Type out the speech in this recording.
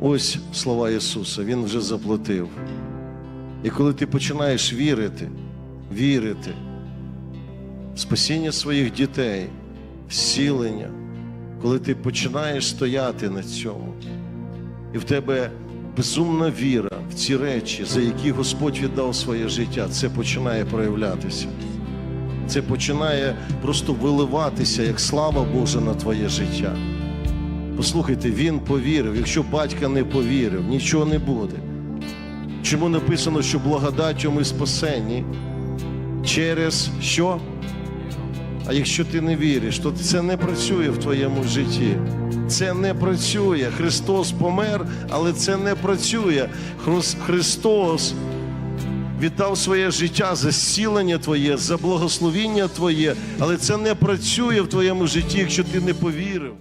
Ось слова Ісуса, Він вже заплатив. І коли ти починаєш вірити, вірити в спасіння своїх дітей, в зцілення, коли ти починаєш стояти на цьому, і в тебе безумна віра в ці речі, за які Господь віддав своє життя, це починає проявлятися. Це починає просто виливатися як слава Божа на твоє життя. Послухайте, він повірив. Якщо батька не повірив, нічого не буде. Чому написано, що благодаттю ми спасені через що? А якщо ти не віриш, то це не працює в твоєму житті. Це не працює. Христос помер, але це не працює. Христос віддав своє життя за зцілення твоє, за благословіння твоє, але це не працює в твоєму житті, якщо ти не повірив.